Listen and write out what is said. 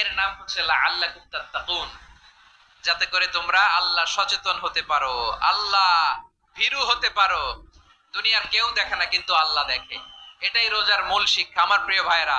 এর নাম হচ্ছে আল্লাহ যাতে করে তোমরা আল্লাহ সচেতন হতে পারো, আল্লাহ ভীরু হতে পারো। দুনিয়ার কেউ দেখে না, কিন্তু আল্লাহ দেখে। এটাই রোজার মূল শিক্ষা। আমার প্রিয় ভাইরা